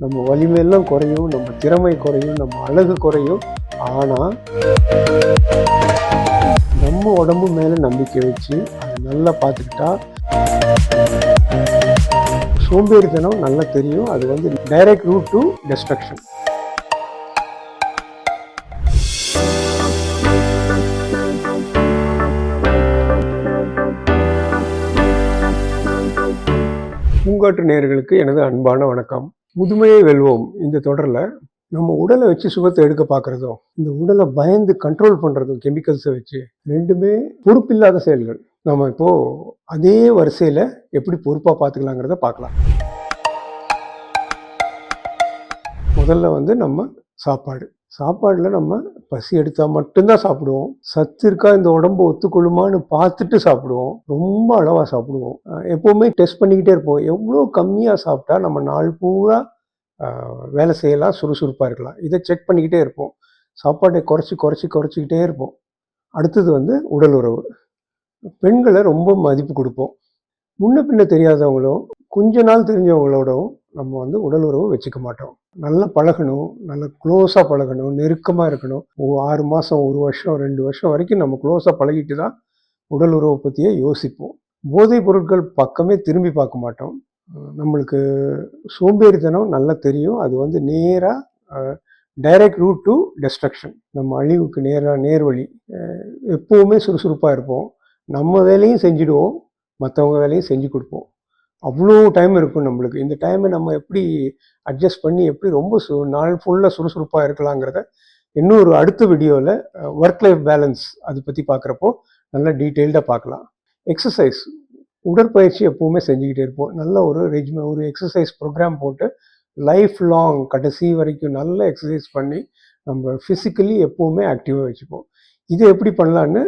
நம்ம வலிமையெல்லாம் குறையும் நம்ம திறமை குறையும் நம்ம அழகு குறையும். ஆனால் நம்ம உடம்பு மேலே நம்பிக்கை வச்சு அதை நல்லா பார்த்துக்கிட்டா சோம்பேறித்தனம் நல்லா தெரியும். அது வந்து டைரக்ட் ரூட் டு டெஸ்ட்ரக்ஷன் பூங்காற்று நேயர்களுக்கு எனது அன்பான வணக்கம். முதுமையை வெல்வோம். இந்த தொடரில் நம்ம உடலை வச்சு சுகத்தை எடுக்க பார்க்குறதும் இந்த உடலை பயந்து கண்ட்ரோல் பண்ணுறதும் கெமிக்கல்ஸை வச்சு ரெண்டுமே பொறுப்பில்லாத செயல்கள். நம்ம இப்போது அதே வரிசையில் எப்படி பொறுப்பாக பார்த்துக்கலாங்கிறத பார்க்கலாம். முதல்ல வந்து நம்ம சாப்பாடு. சாப்பாடில் நம்ம பசி எடுத்தால் மட்டும்தான் சாப்பிடுவோம். சத்து இருக்கா இந்த உடம்பு ஒத்துக்கொள்ளுமான்னு பார்த்துட்டு சாப்பிடுவோம். ரொம்ப அளவாக சாப்பிடுவோம். எப்போவுமே டெஸ்ட் பண்ணிக்கிட்டே இருப்போம். எவ்வளோ கம்மியாக சாப்பிட்டா நம்ம நாள் பூரா வேலை செய்யலாம் சுறுசுறுப்பாக இருக்கலாம். இதை செக் பண்ணிக்கிட்டே இருப்போம். சாப்பாட்டை குறைச்சி குறைச்சி குறைச்சிக்கிட்டே இருப்போம். அடுத்தது வந்து உடல் உறவு. பெண்களை ரொம்ப மதிப்பு கொடுப்போம். முன்ன பின்ன தெரியாதவங்களும் கொஞ்ச நாள் தெரிஞ்சவங்களோடவும் நம்ம வந்து உடல் உறவு வச்சுக்க மாட்டோம். நல்லா பழகணும் நல்லா க்ளோஸாக பழகணும் நெருக்கமாக இருக்கணும். ஒரு ஆறு மாதம் ஒரு வருஷம் ரெண்டு வருஷம் வரைக்கும் நம்ம க்ளோஸாக பழகிட்டு தான் உடல் உறவை பற்றியே யோசிப்போம். போதைப் பொருட்கள் பக்கமே திரும்பி பார்க்க மாட்டோம். நம்மளுக்கு சோம்பேறித்தனம் நல்லா தெரியும். அது வந்து நேராக டைரக்ட் ரூட் டு டெஸ்ட்ரக்ஷன் நம்ம அழிவுக்கு நேராக நேர்வழி. எப்போவுமே சுறுசுறுப்பாக இருப்போம். நம்ம வேலையும் செஞ்சுடுவோம். மற்றவங்க வேலையும் செஞ்சு கொடுப்போம். அவ்வளோ டைம் இருக்கும் நம்மளுக்கு. இந்த டைமை நம்ம எப்படி அட்ஜஸ்ட் பண்ணி எப்படி ரொம்ப சு நாள் ஃபுல்லாக சுறுசுறுப்பாக இருக்கலாங்கிறத இன்னொரு அடுத்த வீடியோவில் ஒர்க் லைஃப் பேலன்ஸ் அதை பற்றி பார்க்குறப்போ நல்லா டீட்டெயில்டாக பார்க்கலாம் எக்ஸசைஸ் உடற்பயிற்சி எப்போவுமே செஞ்சுக்கிட்டே இருப்போம். நல்ல ஒரு ரெஜிம ஒரு எக்ஸசைஸ் ப்ரோக்ராம் போட்டு லைஃப் லாங் கடைசி வரைக்கும் நல்ல எக்ஸசைஸ் பண்ணி நம்ம ஃபிசிக்கலி எப்போவுமே ஆக்டிவாக வச்சுப்போம். இது எப்படி பண்ணலான்னு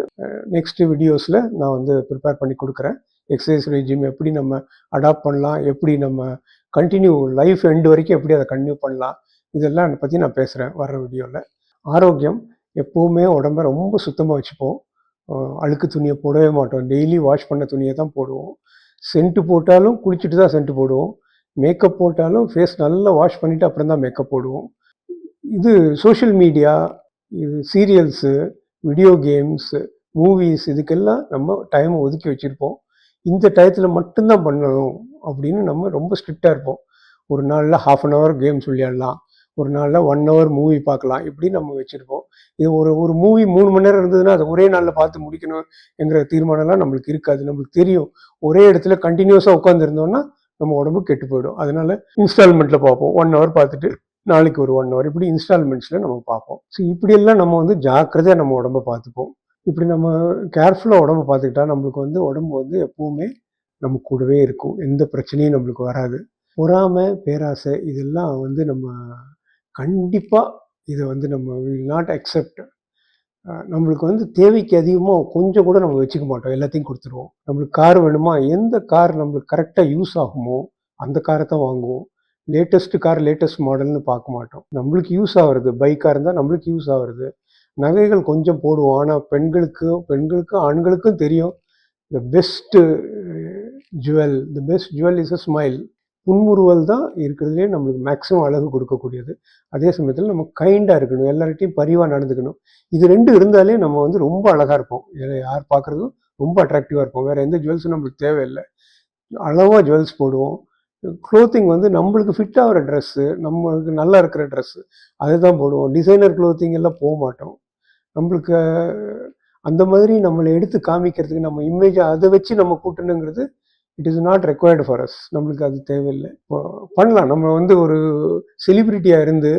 நெக்ஸ்ட் வீடியோஸில் நான் வந்து ப்ரிப்பேர் பண்ணி கொடுக்குறேன். எக்ஸசைஸ் ரெஜிம் எப்படி நம்ம அடாப்ட் பண்ணலாம் எப்படி நம்ம கண்டினியூ லைஃப் எண்டு வரைக்கும் எப்படி அதை கண்டினியூ பண்ணலாம் இதெல்லாம் பற்றி நான் பேசுகிறேன் வர்ற வீடியோவில் ஆரோக்கியம் எப்போவுமே உடம்ப ரொம்ப சுத்தமாக வச்சுப்போம். அழுக்கு துணியை போடவே மாட்டோம். டெய்லி வாஷ் பண்ண துணியை தான் போடுவோம். சென்ட்டு போட்டாலும் குளிச்சுட்டு தான் சென்ட்டு போடுவோம். மேக்கப் போட்டாலும் ஃபேஸ் நல்லா வாஷ் பண்ணிவிட்டு அப்புறம் தான் மேக்கப் போடுவோம். இது சோஷியல் மீடியா இது சீரியல்ஸு வீடியோ கேம்ஸு மூவிஸ் இதுக்கெல்லாம் நம்ம டைமை ஒதுக்கி வச்சுருப்போம். இந்த டயத்தில் மட்டும்தான் பண்ணணும் அப்படின்னு நம்ம ரொம்ப ஸ்ட்ரிக்டாக இருப்போம். ஒரு நாளில் ஹாஃப் அன் ஹவர் கேம்ஸ் விளையாடலாம் ஒரு நாளில் ஒன் ஹவர் மூவி பார்க்கலாம். இப்படி நம்ம வச்சுருப்போம். இது ஒரு ஒரு மூவி மூணு மணி நேரம் இருந்ததுன்னா அதை ஒரே நாளில் பார்த்து முடிக்கணும் என்கிற தீர்மானம்லாம் நம்மளுக்கு இருக்காது. நம்மளுக்கு தெரியும். ஒரே இடத்துல கண்டினியூஸாக உட்காந்துருந்தோம்னா நம்ம உடம்பு கெட்டு போயிடும். அதனால இன்ஸ்டால்மெண்ட்டில் பார்ப்போம். ஒன் ஹவர் பார்த்துட்டு நாளைக்கு ஒரு ஒன் ஹவர் இப்படி இன்ஸ்டால்மெண்ட்ஸில் நம்ம பார்ப்போம். ஸோ இப்படியெல்லாம் நம்ம வந்து ஜாக்கிரதையாக நம்ம உடம்ப பார்த்துப்போம். இப்படி நம்ம கேர்ஃபுல்லாக உடம்ப பார்த்துக்கிட்டா நம்மளுக்கு வந்து உடம்பு வந்து எப்பவுமே நம்ம கூடவே இருக்கும். எந்த பிரச்சனையும் நம்மளுக்கு வராது. பொறாமை பேராசை இதெல்லாம் வந்து நம்ம கண்டிப்பாக இதை வந்து நம்ம வில் நாட் அக்செப்ட் நம்மளுக்கு வந்து தேவைக்கு அதிகமாக கொஞ்சம் கூட நம்ம வச்சுக்க மாட்டோம். எல்லாத்தையும் கொடுத்துருவோம். நம்மளுக்கு கார் வேணுமா? எந்த கார் நம்மளுக்கு கரெக்டாக யூஸ் ஆகுமோ அந்த காரை தான் வாங்குவோம். லேட்டஸ்ட் கார் லேட்டஸ்ட் மாடல்னு பார்க்க மாட்டோம். நம்மளுக்கு யூஸ் ஆகுறது. பைக்காக இருந்தால் நம்மளுக்கு யூஸ் ஆகுறது. நகைகள் கொஞ்சம் போடுவோம். ஆனால் பெண்களுக்கு பெண்களுக்கும் ஆண்களுக்கும் தெரியும். The best jewel the best jewel is a smile புன்முறுவல் தான் இருக்கிறதுலே நம்மளுக்கு மேக்ஸிமம் அழகு கொடுக்கக்கூடியது. அதே சமயத்தில் நம்ம கைண்டாக இருக்கணும். எல்லார்ட்டையும் பரிவாக நடந்துக்கணும். இது ரெண்டு இருந்தாலே நம்ம வந்து ரொம்ப அழகாக இருப்போம். இதை யார் பார்க்குறதும் ரொம்ப அட்ராக்டிவாக இருப்போம். வேறு எந்த ஜுவல்ஸும் நம்மளுக்கு தேவையில்லை. அளவாக ஜுவல்ஸ் போடுவோம். க்ளோத்திங் வந்து நம்மளுக்கு ஃபிட் ஆகிற ட்ரெஸ்ஸு நம்மளுக்கு நல்லா இருக்கிற ட்ரெஸ்ஸு அதை தான் போடுவோம். டிசைனர் க்ளோத்திங் எல்லாம் போக மாட்டோம். நம்மளுக்கு அந்த மாதிரி நம்மளை எடுத்து காமிக்கிறதுக்கு நம்ம இமேஜை அதை வச்சு நம்ம கூட்டணுங்கிறது it is not required for us நம்மளுக்கு அது தேவையில்லை. இப்போ பண்ணலாம். நம்ம வந்து ஒரு செலிப்ரிட்டியாக இருந்து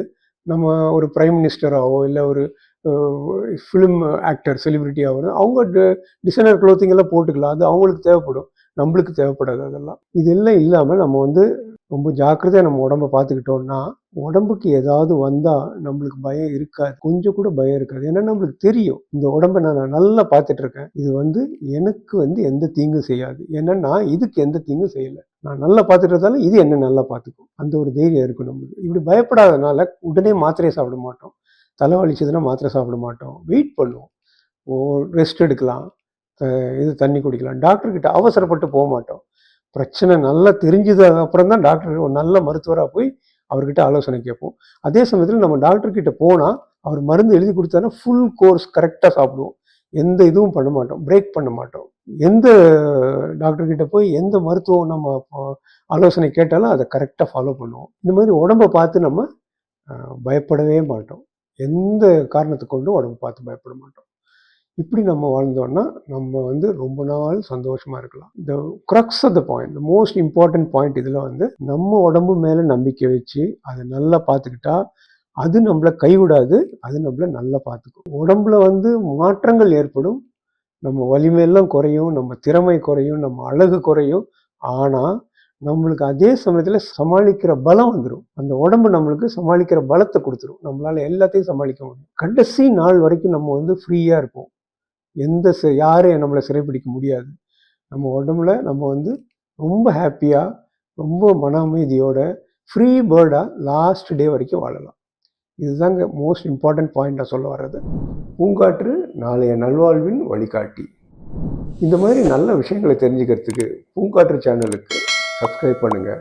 நம்ம ஒரு பிரைம் மினிஸ்டராகவோ இல்லை ஒரு ஃபிலிம் ஆக்டர் செலிப்ரிட்டியாகவோ அவங்க டிசைனர் க்ளோத்திங் எல்லாம் போட்டுக்கலாம். அது அவங்களுக்கு தேவைப்படும். நம்மளுக்கு தேவைப்படாது அதெல்லாம். இதெல்லாம் இல்லாமல் நம்ம வந்து ரொம்ப ஜாக்கிரதையாக நம்ம உடம்ப பார்த்துக்கிட்டோம்னா உடம்புக்கு ஏதாவது வந்தால் நம்மளுக்கு பயம் இருக்காது. கொஞ்சம் கூட பயம் இருக்காது. ஏன்னா நம்மளுக்கு தெரியும். இந்த உடம்ப நான் நல்லா பார்த்துட்டு இருக்கேன் இது வந்து எனக்கு வந்து எந்த தீங்கும் செய்யாது. ஏன்னா நான் இதுக்கு எந்த தீங்கும் செய்யலை. நான் நல்லா பார்த்துட்டதால இது என்ன நல்லா பார்த்துக்கும் அந்த ஒரு தைரியம் இருக்கும் நம்மளுக்கு. இப்படி பயப்படாதனால உடனே மாத்திரையை சாப்பிட மாட்டோம். தலைவலிச்சதுன்னா மாத்திரை சாப்பிட மாட்டோம். வெயிட் பண்ணுவோம். ஓ ரெஸ்ட் எடுக்கலாம். இது தண்ணி குடிக்கலாம். டாக்டர்கிட்ட அவசரப்பட்டு போக மாட்டோம். பிரச்சனை நல்லா தெரிஞ்சதுக்கு அப்புறம் தான் டாக்டர் ஒரு நல்ல மருத்துவராக போய் அவர்கிட்ட ஆலோசனை கேட்போம். அதே சமயத்தில் நம்ம டாக்டர்கிட்ட போனால் அவர் மருந்து எழுதி கொடுத்தாருன்னா ஃபுல் கோர்ஸ் கரெக்டாக சாப்பிடுவோம். எந்த இதுவும் பண்ண மாட்டோம். பிரேக் பண்ண மாட்டோம். எந்த டாக்டர்கிட்ட போய் எந்த மருத்துவம் நம்ம ஆலோசனை கேட்டாலும் அதை கரெக்டாக ஃபாலோ பண்ணுவோம். இந்த மாதிரி உடம்பை பார்த்து நம்ம பயப்படவே மாட்டோம். எந்த காரணத்தை கொண்டும் உடம்பை பார்த்து பயப்பட மாட்டோம். இப்படி நம்ம வாழ்ந்தோம்னா நம்ம வந்து ரொம்ப நாள் சந்தோஷமாக இருக்கலாம். இந்த crux of the point the most important point இதில் வந்து நம்ம உடம்பு மேலே நம்பிக்கை வச்சு அதை நல்லா பார்த்துக்கிட்டா அது நம்மளை கைவிடாது அது நம்மளை நல்லா பார்த்துக்கும். உடம்புல வந்து மாற்றங்கள் ஏற்படும். நம்ம வலிமையெல்லாம் குறையும் நம்ம திறமை குறையும் நம்ம அழகு குறையும். ஆனால் நம்மளுக்கு அதே சமயத்தில் சமாளிக்கிற பலம் வந்துடும் அந்த உடம்பு நம்மளுக்கு சமாளிக்கிற பலத்தை கொடுத்துரும். நம்மளால எல்லாத்தையும் சமாளிக்க முடியும். கடைசி நாள் வரைக்கும் நம்ம வந்து ஃப்ரீயாக இருப்போம். எந்த சி- யாரும் நம்மளை சிறைப்பிடிக்க முடியாது. நம்ம உடம்புல நம்ம வந்து ரொம்ப ஹாப்பியாக ரொம்ப மன அமைதியோட ஃப்ரீ பேர்டாக லாஸ்ட் டே வரைக்கும் வாழலாம். இதுதாங்க மோஸ்ட் இம்பார்ட்டன்ட் பாயிண்ட் நான் சொல்ல வர்றது. பூங்காற்று நாளைய நல்வாழ்வின் வழிகாட்டி. இந்த மாதிரி நல்ல விஷயங்களை தெரிஞ்சுக்கிறதுக்கு பூங்காற்று சேனலுக்கு சப்ஸ்கிரைப் பண்ணுங்கள்